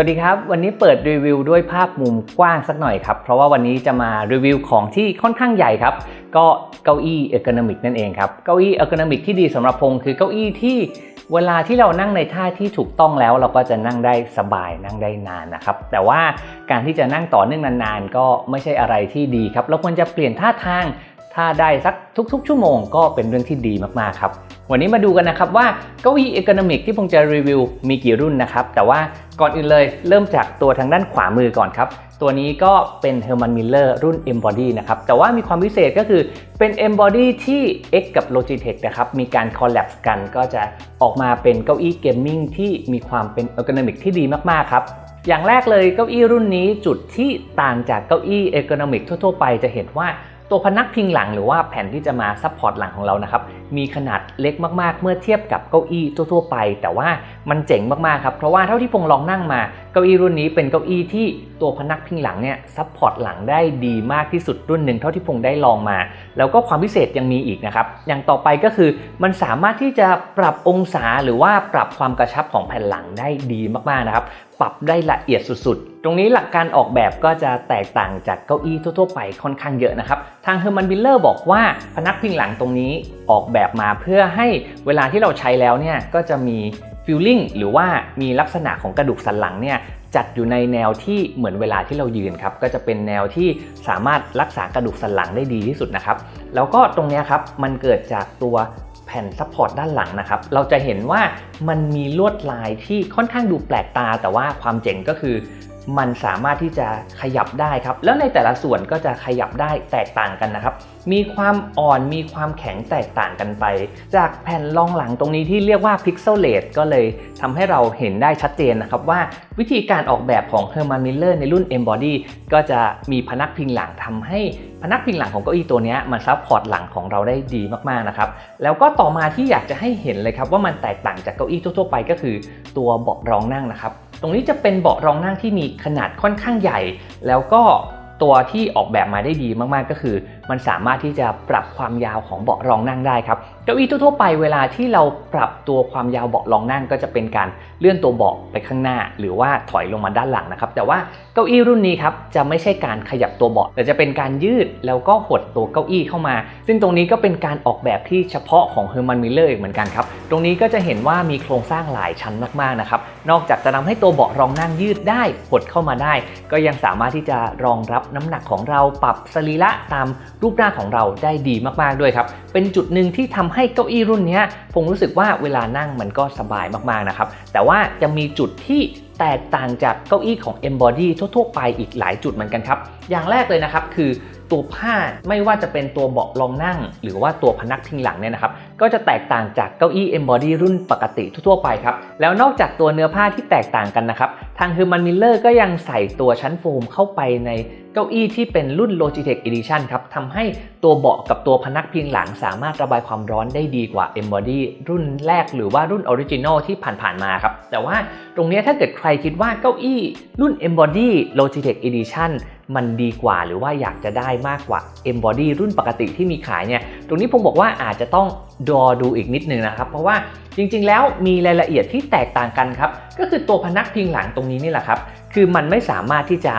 วัสดีครับ วันนี้เปิดรีวิวด้วยภาพมุมกว้างสักหน่อยครับ เพราะว่าวันนี้จะมารีวิวของที่ค่อนข้างใหญ่ครับ ก็เก้าอี้เอ o n o น i c นั่นเองครับเก้าอี้เอ o n o น i c ที่ดีสำหรับพงคือเก้าอี้ที่เวลาที่เรานั่งในท่าที่ถูกต้องแล้วเราก็จะนั่งได้สบายนั่งได้นานนะครับ แต่ว่าการที่จะนั่งต่อเนื่องนานๆ ก็ไม่ใช่อะไรที่ดีครับเราควรจะเปลี่ยนท่าทางถ้าได้สักทุกๆ ชั่วโมงก็เป็นเรื่องที่ดีมากๆครับ วันนี้มาดูกันนะครับว่าเก้าอี้เอ o n o น i c ที่ผมจะรีวิวมีกี่รุ่นนะครับ แต่ว่าก่อนอื่นเลยเริ่มจากตัวทางด้านขวามือก่อนครับ ตัวนี้ก็เป็น Herman Miller รุ่น Embody นะครับ แต่ว่ามีความพิเศษก็คือเป็น Embody ที่ X กับ Logitech นะครับ มีการ collab กันก็จะออกมาเป็นเก้าอี้เกมมิ่งที่มีความเป็น ergonomic ที่ดีมากๆครับอย่างแรกเลยเก้าอี้รุ่นนี้จุดที่ต่างจากเก้าอี้ ergonomic ทั่วๆไปจะเห็นว่า ตัวพนักพิงหลังหรือว่าแผ่นที่จะมาซัพพอร์ตหลังของเรานะครับมีขนาดเล็กมากๆ เมื่อเทียบกับเก้าอี้ทั่วๆไป แต่ว่ามันเจ๋งมากๆครับเพราะว่าเท่าที่พงลองนั่งมาเก้าอี้รุ่นนี้เป็นเก้าอี้ที่ตัวพนักพิงหลังเนี่ยซัพพอร์ตหลังได้ดีมากที่สุดรุ่นหนึ่งเท่าที่พงได้ลองมา แล้วก็ความพิเศษยังมีอีกนะครับอย่างต่อไปก็คือมันสามารถที่จะปรับองศาหรือว่าปรับความกระชับของแผ่นหลังได้ดีมากๆนะครับ ปรับได้ละเอียดสุดๆ ตรงนี้หลักการออกแบบก็จะแตกต่างจากเก้าอี้ทั่วๆ ไปค่อนข้างเยอะนะครับ ทางเฮอร์มันบิลเลอร์บอกว่าพนักพิงหลังตรงนี้ออกแบบมาเพื่อให้เวลาที่เราใช้แล้วเนี่ยก็จะมีฟิลลิ่งหรือว่ามีลักษณะของกระดูกสันหลังเนี่ยจัดอยู่ในแนวที่เหมือนเวลาที่เรายืนครับ ก็จะเป็นแนวที่สามารถรักษากระดูกสันหลังได้ดีที่สุดนะครับ แล้วก็ตรงเนี้ยครับมันเกิดจากตัว แผ่นซัพพอร์ตด้านหลังนะครับ เราจะเห็นว่ามันมีลวดลายที่ค่อนข้างดูแปลกตา แต่ว่าความเจ๋งก็คือ มันสามารถที่จะขยับได้ครับ แล้วในแต่ละส่วนก็จะขยับได้แตกต่างกันนะครับ มีความอ่อนมีความแข็งแตกต่างกันไป จากแผ่นรองหลังตรงนี้ที่เรียกว่า Pixelate ก็เลยทำให้เราเห็นได้ชัดเจนนะครับว่าวิธีการออกแบบของ Herman Miller ในรุ่น Embody ก็จะมีพนักพิงหลังทำให้พนักพิงหลังของเก้าอี้ตัวนี้มันซับพอร์ตหลังของเราได้ดีมากๆนะครับแล้วก็ต่อมาที่อยากจะให้เห็นเลยครับว่ามันแตกต่างจากเก้าอี้ทั่วๆไปก็คือตัวเบาะรองนั่งนะครับตรงนี้จะเป็นเบาะรองนั่งที่มีขนาดค่อนข้างใหญ่ แล้วก็ตัวที่ออกแบบมาได้ดีมากๆก็คือ มันสามารถที่จะปรับความยาวของเบาะรองนั่งได้ครับเก้าอี้ทั่วๆไปเวลาที่เราปรับตัวความยาวเบาะรองนั่ง ก็จะเป็นการเลื่อนตัวเบาะไปข้างหน้า หรือว่าถอยลงมาด้านหลังนะครับ แต่ว่าเก้าอี้รุ่นนี้ครับจะไม่ใช่การขยับตัวเบาะแต่จะเป็นการยืดแล้วก็หดตัวเก้าอี้เข้ามา ซึ่งตรงนี้ก็เป็นการออกแบบที่เฉพาะของ Herman Miller อีกเหมือนกันครับตรงนี้ก็จะเห็นว่ามีโครงสร้างหลายชั้นมากๆนะครับนอกจากจะทำให้ตัวเบาะรองนั่งยืดได้หดเข้ามาได้ ก็ยังสามารถที่จะรองรับน้ำหนักของเราปรับสรีระตามรูปหน้าของเราได้ดีมากๆด้วยครับ เป็นจุดหนึ่งที่ทำให้เก้าอี้รุ่นนี้ผมรู้สึกว่าเวลานั่งมันก็สบายมากๆนะครับ แต่ว่าจะมีจุดที่แตกต่างจากเก้าอี้ของ Embody ทั่วๆ ไปอีกหลายจุดเหมือนกันครับ อย่างแรกเลยนะครับคือ ตัวผ้าไม่ว่าจะเป็นตัวเบาะรองนั่ง หรือว่าตัวพนักพิงหลังเนี่ยนะครับก็จะแตกต่างจากเก้าอี้ Embody รุ่นปกติทั่วไปครับแล้วนอกจากตัวเนื้อผ้าที่แตกต่างกันนะครับทาง Herman Miller ก็ยังใส่ตัวชั้นโฟมเข้าไปในเก้าอี้ที่เป็นรุ่น Logitech Edition ครับทำให้ตัวเบาะกับตัวพนักพิงหลังสามารถระบายความร้อนได้ดีกว่า Embody รุ่นแรกหรือว่ารุ่น Original ที่ผ่านๆมาครับแต่ว่าตรงนี้ถ้าเกิดใครคิดว่าเก้าอี้รุ่น Embody Logitech Edition มันดีกว่าหรือว่าอยากจะได้มากกว่า Embody รุ่นปกติที่มีขายเนี่ย ตรงนี้ผมบอกว่าอาจจะต้องรอดูอีกนิดนึงนะครับ เพราะว่าจริงๆ แล้วมีรายละเอียดที่แตกต่างกันครับ ก็คือตัวพนักพิงหลังตรงนี้นี่แหละครับ คือมันไม่สามารถที่จะ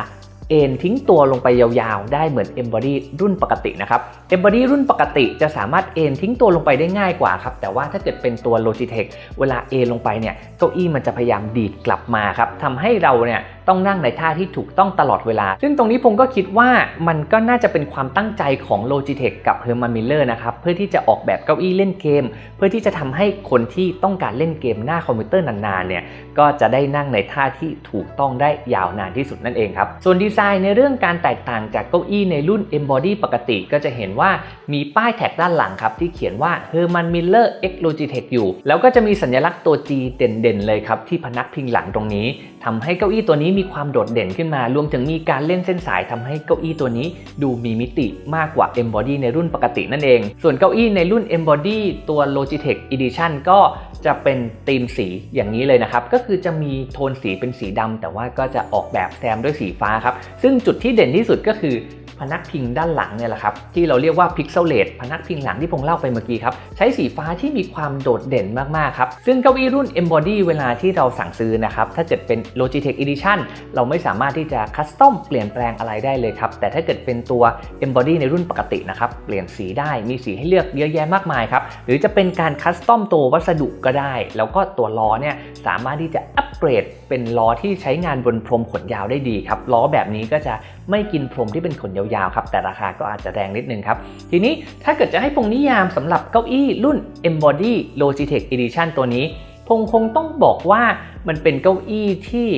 เอ็นทิ้งตัวลงไปยาวๆ ได้เหมือน Embody รุ่นปกตินะครับ Embody รุ่นปกติจะสามารถเอ็นทิ้งตัวลงไปได้ง่ายกว่าครับ แต่ว่าถ้าเกิดเป็นตัว Logitech เวลาเอนลงไปเนี่ยเก้าอี้มันจะพยายามดีดกลับมาครับทำให้เราเนี่ย ต้องนั่งในท่าที่ถูกต้องตลอดเวลา ซึ่งตรงนี้ผมก็คิดว่ามันก็น่าจะเป็นความตั้งใจของ Logitech กับ Herman Miller นะครับ เพื่อที่จะออกแบบเก้าอี้เล่นเกม เพื่อที่จะทำให้คนที่ต้องการเล่นเกมหน้าคอมพิวเตอร์นานๆเนี่ยก็จะได้นั่งในท่าที่ถูกต้องได้ยาวนานที่สุดนั่นเองครับ ส่วนดีไซน์ในเรื่องการแตกต่างจากเก้าอี้ในรุ่น Embody ปกติก็จะเห็นว่ามีป้ายแท็กด้านหลังครับที่เขียนว่า Herman Miller X Logitech อยู่ แล้วก็จะมีสัญลักษณ์ตัว G เด่นๆเลยครับที่พนักพิงหลังตรงนี้ทำให้เก้าอี้ตัวนี้มีความโดดเด่นขึ้นมา รวมถึงมีการเล่นเส้นสายทำให้เก้าอี้ตัวนี้ดูมีมิติมากกว่า Embody ในรุ่นปกตินั่นเอง ส่วนเก้าอี้ในรุ่น Embody ตัว Logitech Edition ก็จะเป็นธีมสีอย่างนี้เลยนะครับ ก็คือจะมีโทนสีเป็นสีดำแต่ว่าก็จะออกแบบแซมด้วยสีฟ้าครับ ซึ่งจุดที่เด่นที่สุดก็คือ พนักพิงด้านหลังเนี่ยแหละครับที่เราเรียกว่า Pixelate พนักพิงหลังที่ผมเล่าไปเมื่อกี้ครับใช้สีฟ้าที่มีความโดดเด่นมากๆครับซึ่งเก้าอี้รุ่น Embody เวลาที่เราสั่งซื้อนะครับถ้าเกิดเป็น Logitech Edition เราไม่สามารถที่จะคัสตอมเปลี่ยนแปลงอะไรได้เลยครับแต่ถ้าเกิดเป็นตัว Embody ในรุ่นปกตินะครับเปลี่ยนสีได้มีสีให้เลือกเยอะแยะมากมายครับหรือจะเป็นการคัสตอมตัววัสดุก็ได้ แล้วก็ตัวล้อเนี่ยสามารถที่จะอัปเกรดเป็นล้อที่ใช้งานบนพรมขนยาวได้ดีครับล้อแบบนี้ก็จะไม่กินพรมที่เป็นขนยาวๆครับแต่ราคาก็อาจจะแรงนิดนึงครับ ทีนี้ถ้าเกิดจะให้พงนิยามสำหรับเก้าอี้รุ่น Embody Logitech Edition ตัวนี้ พงคงต้องบอกว่ามันเป็นเก้าอี้ที่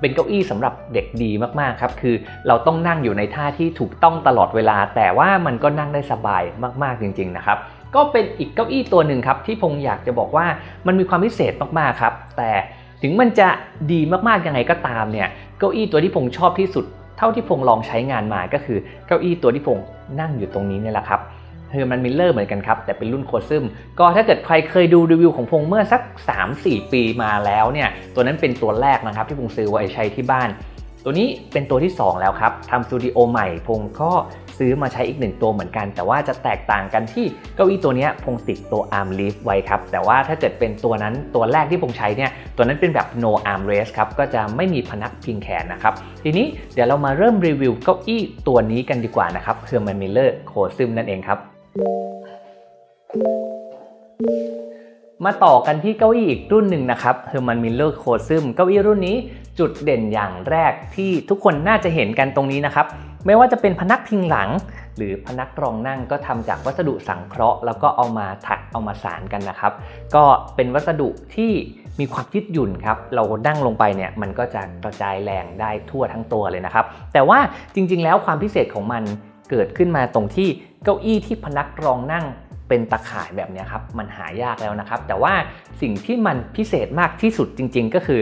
เป็นเก้าอี้สำหรับเด็กดีมากๆครับ คือเราต้องนั่งอยู่ในท่าที่ถูกต้องตลอดเวลา แต่ว่ามันก็นั่งได้สบายมากๆจริงๆนะครับ ก็เป็นอีกเก้าอี้ตัวหนึ่งครับ ที่พงอยากจะบอกว่ามันมีความพิเศษมากๆครับ แต่ถึงมันจะดีมากๆยังไงก็ตามเนี่ย เก้าอี้ตัวที่พงชอบที่สุด เท่าที่พงลองใช้งานมาก็คือเก้าอี้ตัวที่พงนั่งอยู่ตรงนี้เนี่ยแหละครับเฮอร์มันมิลเลอร์เหมือนกันครับ แต่เป็นรุ่นโคซึมก็ถ้าเกิดใครเคยดูรีวิวของพงเมื่อสัก 3-4 ปีมาแล้วเนี่ย ตัวนั้นเป็นตัวแรกนะครับที่พงซื้อไว้ใช้ที่บ้าน ตัวนี้เป็นตัวที่ 2 แล้วครับทำสตูดิโอใหม่พงก็ซื้อมาใช้อีกหนึ่งตัวเหมือนกัน แต่ว่าจะแตกต่างกันที่เก้าอี้ตัวนี้พงติดตัว arm lift ไว้ครับ แต่ว่าถ้าเกิดเป็นตัวนั้นตัวแรกที่พงใช้เนี่ยตัวนั้นเป็นแบบ no arm rest ครับก็จะไม่มีพนักพิงแขนนะครับ ทีนี้เดี๋ยวเรามาเริ่มรีวิวเก้าอี้ตัวนี้กันดีกว่านะครับ Herman Miller c o s y m นั่นเองครับ มาต่อกันที่เก้าอี้อีกรุ่นหนึ่งนะครับ Herman Miller c o s y m เก้าอี้รุ่นนี้จุดเด่นอย่างแรกที่ทุกคนน่าจะเห็นกันตรงนี้นะครับ ไม่ว่าจะเป็นพนักพิงหลัง หรือพนักรองนั่งก็ทำจากวัสดุสังเคราะห์ แล้วก็เอามาถักเอามาสานกันนะครับ ก็เป็นวัสดุที่มีความยืดหยุ่นครับ เรานั่งลงไปเนี่ยมันก็จะกระจายแรงได้ทั่วทั้งตัวเลยนะครับ แต่ว่าจริงๆ แล้วความพิเศษของมันเกิดขึ้นมาตรงที่เก้าอี้ที่พนักรองนั่ง เป็นตะข่ายแบบนี้ครับมันหายากแล้วนะครับ แต่ว่าสิ่งที่มันพิเศษมากที่สุดจริง ๆ ก็คือ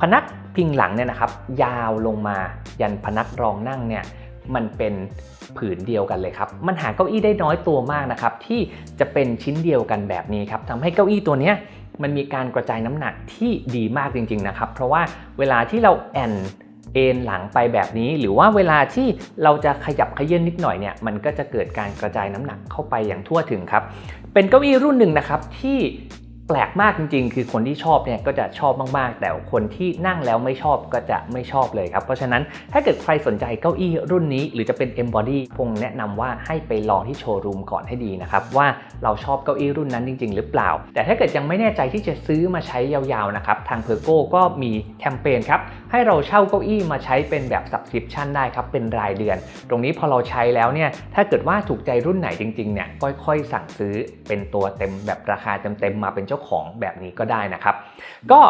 พนักพิงหลังเนี่ยนะครับ ยาวลงมายันพนักรองนั่งเนี่ยมันเป็นผืนเดียวกันเลยครับ มันหาเก้าอี้ได้น้อยตัวมากนะครับ ที่จะเป็นชิ้นเดียวกันแบบนี้ครับทำให้เก้าอี้ตัวนี้มันมีการกระจายน้ำหนักที่ดีมากจริง ๆนะครับ เพราะว่าเวลาที่เราแอน เอนหลังไปแบบนี้ หรือว่าเวลาที่เราจะขยับขยื่นนิดหน่อยเนี่ยมันก็จะเกิดการกระจายน้ำหนักเข้าไปอย่างทั่วถึงครับ เป็นเก้าอี้รุ่นหนึ่งนะครับที่ แปลกมากจริง ๆ คือคนที่ชอบเนี่ยก็จะชอบมากๆ แต่คนที่นั่งแล้วไม่ชอบก็จะไม่ชอบเลยครับ เพราะฉะนั้นถ้าเกิดใครสนใจเก้าอี้รุ่นนี้ หรือจะเป็น Embody พงแนะนำว่าให้ไปลองที่โชว์รูมก่อนให้ดีนะครับว่าเราชอบเก้าอี้รุ่นนั้นจริง ๆ หรือเปล่า แต่ถ้าเกิดยังไม่แน่ใจที่จะซื้อมาใช้ยาวๆนะครับทางเพอร์โก้ก็มีแคมเปญครับให้เราเช่าเก้าอี้มาใช้เป็นแบบ subscription ได้ครับเป็นรายเดือน ตรงนี้พอเราใช้แล้วเนี่ยถ้าเกิดว่าถูกใจรุ่นไหนจริงๆเนี่ยค่อยๆสั่งซื้อเป็นตัวเต็มแบบราคาเต็มๆมาเป็นเจ้าของแบบนี้ก็ได้นะครับ ก็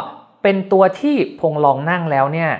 เป็นตัวที่พงลองนั่งแล้วเนี่ย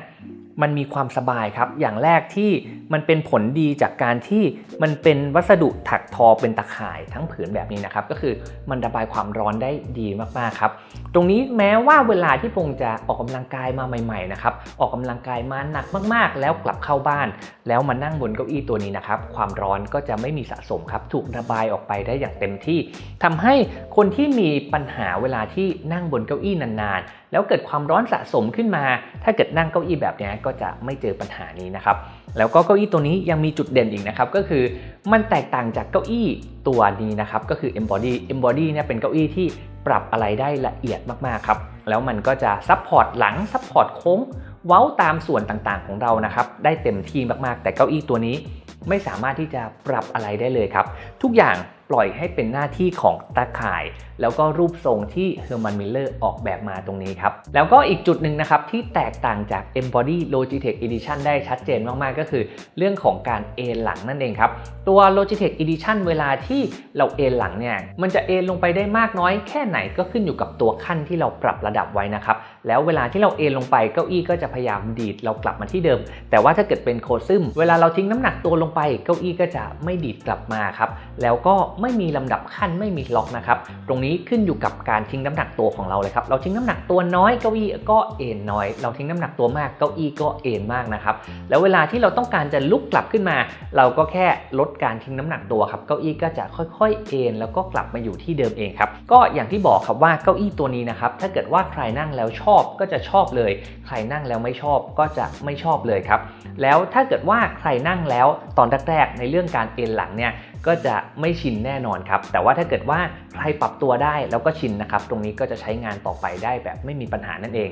มันมีความสบายครับ อย่างแรกที่มันเป็นผลดีจากการที่มันเป็นวัสดุถักทอเป็นตะข่ายทั้งผืนแบบนี้นะครับ ก็คือมันระบายความร้อนได้ดีมากๆครับ ตรงนี้แม้ว่าเวลาที่พงจะออกกำลังกายมาใหม่ๆนะครับ ออกกำลังกายมาหนักมากๆ แล้วกลับเข้าบ้าน แล้วมานั่งบนเก้าอี้ตัวนี้นะครับ ความร้อนก็จะไม่มีสะสมครับ ถูกระบายออกไปได้อย่างเต็มที่ทำให้คนที่มีปัญหาเวลาที่นั่งบนเก้าอี้นานๆ แล้วเกิดความร้อนสะสมขึ้นมา ถ้าเกิดนั่งเก้าอี้แบบนี้ก็จะไม่เจอปัญหานี้นะครับ แล้วก็เก้าอี้ตัวนี้ยังมีจุดเด่นอีกนะครับ ก็คือมันแตกต่างจากเก้าอี้ตัวนี้นะครับ ก็คือ Embody Embody เนี่ยเป็นเก้าอี้ที่ปรับอะไรได้ละเอียดมากๆครับ แล้วมันก็จะซับพอร์ตหลังซับพอร์ตโค้ง เว้าตามส่วนต่างๆของเรานะครับ ได้เต็มที่มากๆ แต่เก้าอี้ตัวนี้ไม่สามารถที่จะปรับอะไรได้เลยครับ ทุกอย่าง ปล่อยให้เป็นหน้าที่ของตาข่าย แล้วก็รูปทรงที่ Herman Miller อร์ออกแบบมาตรงนี้ครับ แล้วก็อีกจุดหนึ่งนะครับ ที่แตกต่างจาก Embody Logitech Edition ได้ชัดเจนมากๆ ก็คือเรื่องของการเอนหลังนั่นเองครับ ตัว Logitech Edition เวลาที่เราเอนหลังเนี่ยมันจะเอนลงไปได้มากน้อยแค่ไหนก็ขึ้นอยู่กับตัวขั้นที่เราปรับระดับไว้นะครับแล้วเวลาที่เราเอนลงไปเก้าอี้ก็จะพยายามดีดเรากลับมาที่เดิม แต่ว่าถ้าเกิดเป็นโคซึมเวลาเราทิ้งน้ำหนักตัวลงไปเก้าอี้ก็จะไม่ดีดกลับมาครับแล้วก็ไไม่มีลำดับขั้นไม่มีล็อกนะครับ ตรงนี้ขึ้นอยู่กับการทิ้งน้ำหนักตัวของเราเลยครับ เราทิ้งน้ำหนักตัวน้อยเก้าอี้ก็เอนน้อย เราทิ้งน้ำหนักตัวมากเก้าอี้ก็เอนมากนะครับ แล้วเวลาที่เราต้องการจะลุกกลับขึ้นมา เราก็แค่ลดการทิ้งน้ำหนักตัวครับ เก้าอี้ก็จะค่อยๆ เอนแล้วก็กลับมาอยู่ที่เดิมเองครับ ก็อย่างที่บอกครับว่าเก้าอี้ตัวนี้นะครับ ถ้าเกิดว่าใครนั่งแล้วชอบก็จะชอบเลย ใครนั่งแล้วไม่ชอบก็จะไม่ชอบเลยครับ แล้วถ้าเกิดว่าใครนั่งแล้วตอนแรกๆในเรื่องการเอนหลังเนี่ย ก็จะไม่ชินแน่นอนครับ แต่ว่าถ้าเกิดว่าใครปรับตัวได้แล้วก็ชินนะครับ ตรงนี้ก็จะใช้งานต่อไปได้แบบไม่มีปัญหานั่นเอง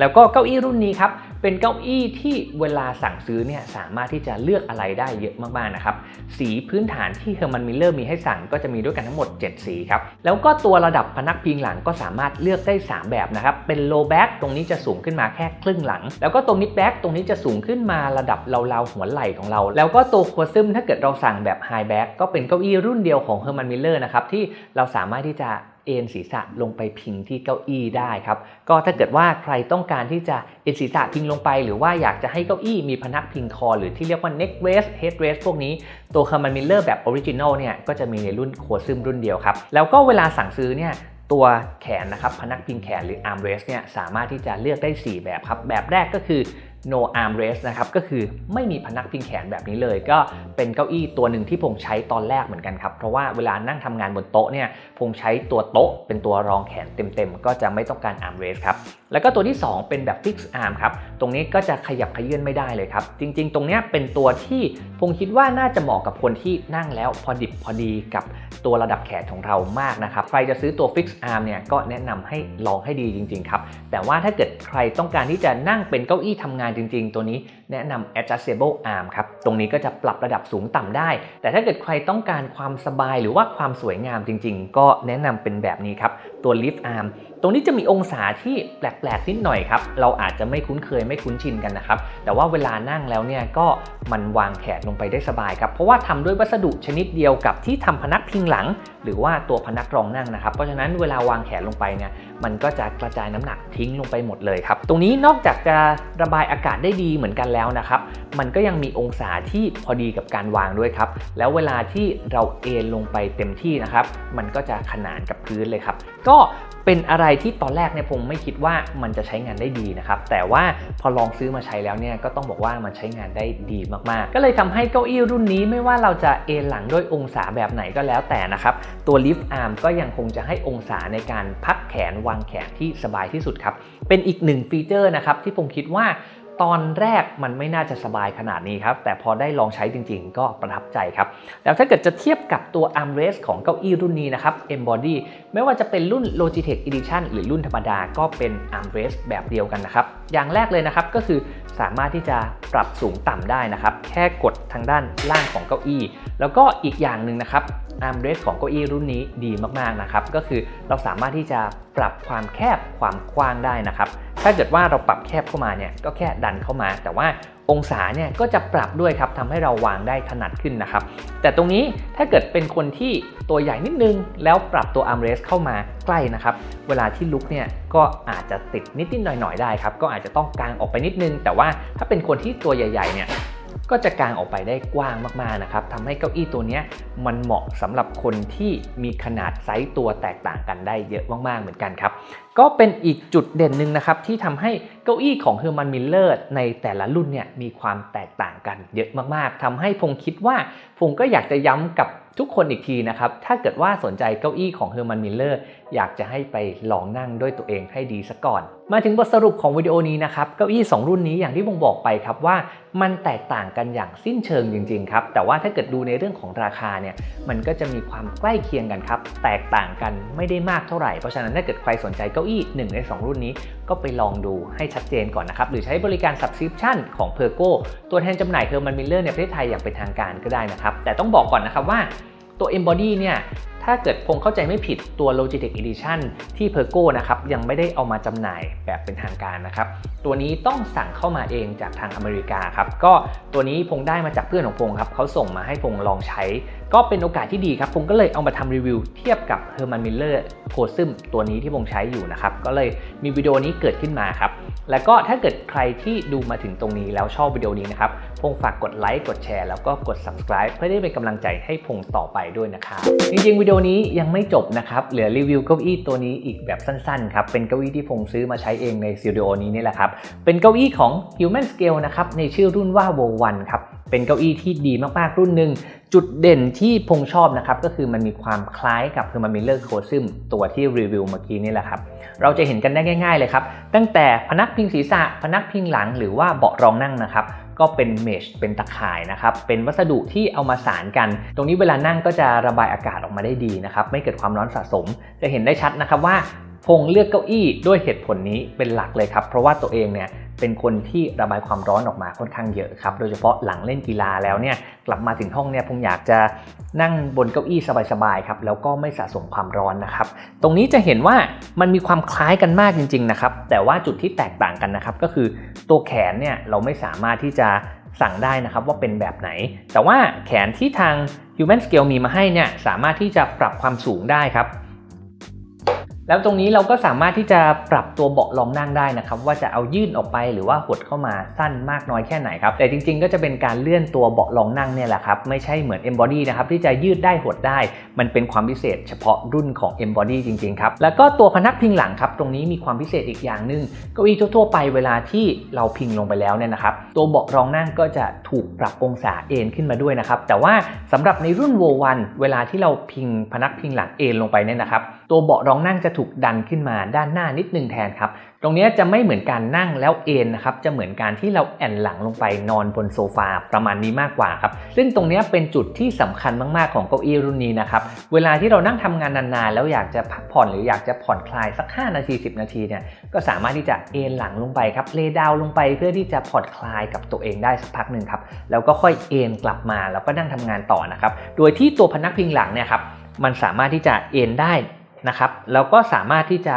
แล้วก็เก้าอี้รุ่นนี้ครับ เป็นเก้าอี้ที่เวลาสั่งซื้อเนี่ยสามารถที่จะเลือกอะไรได้เยอะมากๆนะครับ สีพื้นฐานที่ Herman Miller มีให้สั่งก็จะมีด้วยกันทั้งหมด 7 สีครับ แล้วก็ตัวระดับพนักพิงหลังก็สามารถเลือกได้ 3 แบบนะครับ เป็น low back ตรงนี้จะสูงขึ้นมาแค่ครึ่งหลัง แล้วก็ตัว mid back ตรงนี้จะสูงขึ้นมาระดับเราๆหัวไหล่ของเรา แล้วก็ตัว quasim ถ้าเกิดเราสั่งแบบ high back ก็เป็นเก้าอี้รุ่นเดียวของ Herman Miller นะครับที่เราสามารถที่จะ เอนศีรษะลงไปพิงที่เก้าอี้ได้ครับ ก็ถ้าเกิดว่าใครต้องการที่จะเอนศีรษะพิงลงไป หรือว่าอยากจะให้เก้าอี้มีพนักพิงคอ หรือที่เรียกว่า neck rest head rest พวกนี้ ตัว Herman Miller แบบ original เนี่ยก็จะมีในรุ่นโคซึมรุ่นเดียวครับ แล้วก็เวลาสั่งซื้อเนี่ยตัวแขนนะครับพนักพิงแขนหรือ arm rest เนี่ยสามารถที่จะเลือกได้ 4 แบบครับ แบบแรกก็คือ no arm rest นะครับ ก็คือไม่มีพนักพิงแขนแบบนี้เลย ก็เป็นเก้าอี้ตัวหนึ่งที่ผมใช้ตอนแรกเหมือนกันครับ เพราะว่าเวลานั่งทำงานบนโต๊ะเนี่ยผมใช้ตัวโต๊ะเป็นตัวรองแขนเต็มๆ ก็จะไม่ต้องการ arm rest ครับ แล้วก็ตัวที่ 2 เป็นแบบฟิกซ์อาร์มครับ ตรงนี้ก็จะขยับขยื่นไม่ได้เลยครับ จริงๆ ตรงนี้เป็นตัวที่ผมคิดว่าน่าจะเหมาะกับคนที่นั่งแล้วพอดิบพอดีกับตัวระดับแขนของเรามากนะครับ ใครจะซื้อตัวฟิกซ์อาร์มเนี่ยก็แนะนำให้ลองให้ดีจริงๆครับ แต่ว่าถ้าเกิดใครต้องการที่จะนั่งเป็นเก้าอี้ทำงานจริง ๆ ตัวนี้แนะนำ adjustable arm ครับ ตรงนี้ก็จะปรับระดับสูงต่ำได้ แต่ถ้าเกิดใครต้องการความสบายหรือว่าความสวยงามจริง ๆ ก็แนะนำเป็นแบบนี้ครับ ตัว lift arm ตรงนี้จะมีองศาที่แปลกๆนิดหน่อยครับ เราอาจจะไม่คุ้นเคยไม่คุ้นชินกันนะครับ แต่ว่าเวลานั่งแล้วเนี่ยก็มันวางแขนลงไปได้สบายครับ เพราะว่าทำด้วยวัสดุชนิดเดียวกับที่ทำพนักพิงหลัง หรือว่าตัวพนักรองนั่งนะครับ เพราะฉะนั้นเวลาวางแขนลงไปเนี่ยมันก็จะกระจายน้ำหนักทิ้งลงไปหมดเลยครับ ตรงนี้นอกจากจะระบายอากาศได้ดีเหมือนกันแล้วนะครับ มันก็ยังมีองศาที่พอดีกับการวางด้วยครับ แล้วเวลาที่เราเอนลงไปเต็มที่นะครับ มันก็จะขนานกับพื้นเลยครับ ก็เป็นอะไรที่ตอนแรกเนี่ยผมไม่คิดว่ามันจะใช้งานได้ดีนะครับ แต่ว่าพอลองซื้อมาใช้แล้วเนี่ยก็ต้องบอกว่ามันใช้งานได้ดีมากๆ ก็เลยทำให้เก้าอี้รุ่นนี้ไม่ว่าเราจะเอนหลังด้วยองศาแบบไหนก็แล้วแต่นะครับ ตัวลิฟต์อาร์มก็ยังคงจะให้องศาในการพักแขนวางแขนที่สบายที่สุดครับ เป็นอีกหนึ่งฟีเจอร์นะครับที่ผมคิดว่า ตอนแรกมันไม่น่าจะสบายขนาดนี้ครับ แต่พอได้ลองใช้จริงๆ ก็ประทับใจครับ แล้วถ้าเกิดจะเทียบกับตัว armrest ของเก้าอี้รุ่นนี้นะครับ Embody ไม่ว่าจะเป็นรุ่น Logitech Edition หรือรุ่นธรรมดาก็เป็น armrest แบบเดียวกันนะครับ อย่างแรกเลยนะครับก็คือสามารถที่จะปรับสูงต่ำได้นะครับ แค่กดทางด้านล่างของเก้าอี้ แล้วก็อีกอย่างหนึ่งนะครับ armrest ของเก้าอี้รุ่นนี้ดีมากๆนะครับ ก็คือเราสามารถที่จะปรับความแคบความกว้างได้นะครับ ถ้าเกิดว่าเราปรับแคบเข้ามาเนี่ยก็แค่ดันเข้ามา แต่ว่าองศาเนี่ยก็จะปรับด้วยครับทำให้เราวางได้ถนัดขึ้นนะครับ แต่ตรงนี้ถ้าเกิดเป็นคนที่ตัวใหญ่นิดนึง แล้วปรับตัวอาร์มเรสเข้ามาใกล้นะครับ เวลาที่ลุกเนี่ยก็อาจจะติดนิดนิดหน่อยหน่อยได้ครับ ก็อาจจะต้องกางออกไปนิดนึง แต่ว่าถ้าเป็นคนที่ตัวใหญ่ๆเนี่ย ก็จะกางออกไปได้กว้างมากๆนะครับทำให้เก้าอี้ตัวนี้มันเหมาะสำหรับคนที่มีขนาดไซส์ตัวแตกต่างกันได้เยอะมากๆเหมือนกันครับก็เป็นอีกจุดเด่นหนึ่งนะครับที่ทำให้เก้าอี้ของ Herman Miller ในแต่ละรุ่นเนี่ยมีความแตกต่างกันเยอะมากๆทำให้พงคิดว่าพงก็อยากจะย้ำกับทุกคนอีกทีนะครับ ถ้าเกิดว่าสนใจเก้าอี้ของ Herman Miller อร์ อยากจะให้ไปลองนั่งด้วยตัวเองให้ดีซะก่อน มาถึงบทสรุปของวิดีโอนี้นะครับเก้าอี้ 2 รุ่นนี้อย่างที่ผมบอกไปครับว่ามันแตกต่างกันอย่างสิ้นเชิงจริงๆครับแต่ว่าถ้าเกิดดูในเรื่องของราคาเนี่ยมันก็จะมีความใกล้เคียงกันครับแตกต่างกันไม่ได้มากเท่าไหร่เพราะฉะนั้นถ้าเกิดใครสนใจเก้าอี้1ใน2 รุ่นนี้ ก็ไปลองดูให้ชัดเจนก่อนนะครับหรือใช้บริการ subscription ของ p e r g o ตัวแทนจำหน่าย Herman Miller ในประเทศไทยอย่างเป็นทางการก็ได้นะครับแต่ต้องบอกก่อนนะครับว่าตัว Embody เนี่ย ถ้าเกิดพงเข้าใจไม่ผิดตัว Logitech Edition ที่ p e r g o นะครับยังไม่ได้เอามาจำหน่ายแบบเป็นทางการนะครับ ตัวนี้ต้องสั่งเข้ามาเองจากทางอเมริกาครับ ก็ตัวนี้พงได้มาจากเพื่อนของพงครับเขาส่งมาให้พงลองใช้ ก็เป็นโอกาสที่ดีครับพงก็เลยเอามาทำรีวิวเทียบกับ Herman Miller p o s m ตัวนี้ที่พงใช้อยู่นะครับ ก็เลยมีวิดีโอนี้เกิดขึ้นมาครับ แล้วก็ถ้าเกิดใครที่ดูมาถึงตรงนี้แล้วชอบวิดีโอนี้นะครับพงฝากกดไลค์กดแชร์แล้วก็กด subscribe เพื่อได้เป็นกำลังใจให้พงต่อไปด้วยนะครับจริงๆวิดีโอนี้ยังไม่จบนะครับ เหลือรีวิวเก้าอี้ตัวนี้อีกแบบสั้นๆครับ เป็นเก้าอี้ที่พงซื้อมาใช้เองในสตูดิโอนี้นี่แหละครับ เป็นเก้าอี้ของ Human Scale นะครับ ในชื่อรุ่นว่า w o 1ครับ เป็นเก้าอี้ที่ดีมากๆรุ่นหนึ่ง จุดเด่นที่พงชอบนะครับ ก็คือมันมีความคล้ายกับ Herman Miller c o s u m ตัวที่รีวิวเมื่อกี้นี่แหละครับ เราจะเห็นกันได้ง่าย ๆเลยครับ ตั้งแต่พนักพิงศีรษะ พนักพิงหลัง หรือว่าเบาะรองนั่งนะครับ ก็เป็นเมชเป็นตะข่ายนะครับเป็นวัสดุที่เอามาสานกัน ตรงนี้เวลานั่งก็จะระบายอากาศออกมาได้ดีนะครับไม่เกิดความร้อนสะสม จะเห็นได้ชัดนะครับว่าพงเลือกเก้าอี้ด้วยเหตุผลนี้เป็นหลักเลยครับ เพราะว่าตัวเองเนี่ย เป็นคนที่ระบายความร้อนออกมาค่อนข้างเยอะครับโดยเฉพาะหลังเล่นกีฬาแล้วเนี่ยกลับมาถึงห้องเนี่ยผมอยากจะนั่งบนเก้าอี้สบายๆครับแล้วก็ไม่สะสมความร้อนนะครับ ตรงนี้จะเห็นว่ามันมีความคล้ายกันมากจริงๆนะครับแต่ว่าจุดที่แตกต่างกันนะครับก็คือตัวแขนเนี่ยเราไม่สามารถที่จะสั่งได้นะครับว่าเป็นแบบไหน แต่ว่าแขนที่ทาง Human Scale มีมาให้เนี่ยสามารถที่จะปรับความสูงได้ครับ แล้วตรงนี้เราก็สามารถที่จะปรับตัวเบาะรองนั่งได้นะครับ ว่าจะเอายื่นออกไปหรือว่าหดเข้ามาสั้นมากน้อยแค่ไหนครับ แต่จริงๆ ก็จะเป็นการเลื่อนตัวเบาะรองนั่งเนี่ยแหละครับ ไม่ใช่เหมือน Embody นะครับที่จะยืดได้หดได้ มันเป็นความพิเศษเฉพาะรุ่นของ Embody จริงๆครับ แล้วก็ตัวพนักพิงหลังครับ ตรงนี้มีความพิเศษอีกอย่างหนึ่งเก้าอี้ทั่วๆไปเวลาที่เราพิงลงไปแล้วเนี่ยนะครับตัวเบาะรองนั่งก็จะถูกปรับองศาเอนขึ้นมาด้วยนะครับแต่ว่าสำหรับในรุ่น w 1เวลาที่เราพิงพนักพิงหลังเอนลงไปเนี่ยนะครับตัวเบาะรองนั่งจะถูกดันขึ้นมาด้านหน้านิดนึงแทนครับ ตรงนี้จะไม่เหมือนการนั่งแล้วเอนนะครับ จะเหมือนการที่เราแอนหลังลงไปนอนบนโซฟาประมาณนี้มากกว่าครับ ซึ่งตรงนี้เป็นจุดที่สำคัญมากๆของเก้าอี้รุ่นนี้นะครับ เวลาที่เรานั่งทำงานนานๆ แล้วอยากจะพักผ่อนหรืออยากจะผ่อนคลายสัก 5 นาที 10 นาทีเนี่ยก็สามารถที่จะเอนหลังลงไปครับเลดาวลงไปเพื่อที่จะผ่อนคลายกับตัวเองได้สักพักหนึ่งครับแล้วก็ค่อยเอนกลับมาแล้วก็นั่งทำงานต่อนะครับโดยที่ตัวพนักพิงหลังเนี่ยครับมันสามารถที่จะเอนได้ นะครับแล้วก็สามารถที่จะ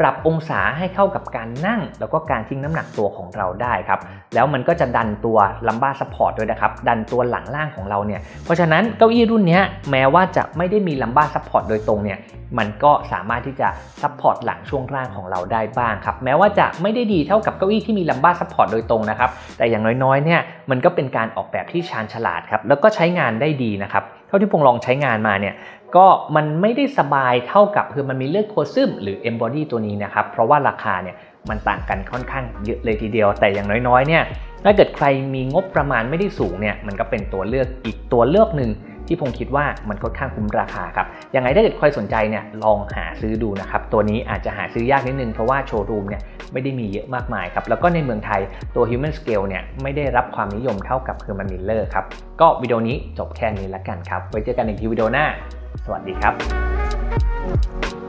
ปรับองศาให้เข้ากับการนั่ง แล้วก็การทิ้งน้ำหนักตัวของเราได้ครับ แล้วมันก็จะดันตัวลัมบ้าซัพพอร์ตด้วยนะครับ ดันตัวหลังล่างของเราเนี่ย เพราะฉะนั้นเก้าอี้รุ่นนี้แม้ว่าจะไม่ได้มีลัมบ้าซัพพอร์ตโดยตรงเนี่ย มันก็สามารถที่จะซัพพอร์ตหลังช่วงล่างของเราได้บ้างครับ แม้ว่าจะไม่ได้ดีเท่ากับเก้าอี้ที่มีลัมบ้าซัพพอร์ตโดยตรงนะครับ แต่อย่างน้อยๆเนี่ย มันก็เป็นการออกแบบที่ชาญฉลาดครับ แล้วก็ใช้งานได้ดีนะครับ ท่าที่พงลองใช้งานมาเนี่ยก็มันไม่ได้สบายเท่ากับคือมันมีเลือกโคซึมหรือ Embody ตัวนี้นะครับ เพราะว่าราคาเนี่ยมันต่างกันค่อนข้างเยอะเลยทีเดียว แต่อย่างน้อยๆเนี่ยถ้าเกิดใครมีงบประมาณไม่ได้สูงเนี่ยมันก็เป็นตัวเลือกอีกตัวเลือกหนึ่ง ที่ผมคิดว่ามันค่อนข้างคุ้มราคาครับยังไงถ้าเกิดใครสนใจเนี่ยลองหาซื้อดูนะครับตัวนี้อาจจะหาซื้อยากนิดนึงเพราะว่าโชว์รูมเนี่ยไม่ได้มีเยอะมากมายครับแล้วก็ในเมืองไทยตัว Human Scale เนี่ยไม่ได้รับความนิยมเท่ากับ Herman Miller ครับก็วิดีโอนี้จบแค่นี้ละกันครับไว้เจอกันอีกทีวิดีโอหน้า สวัสดีครับ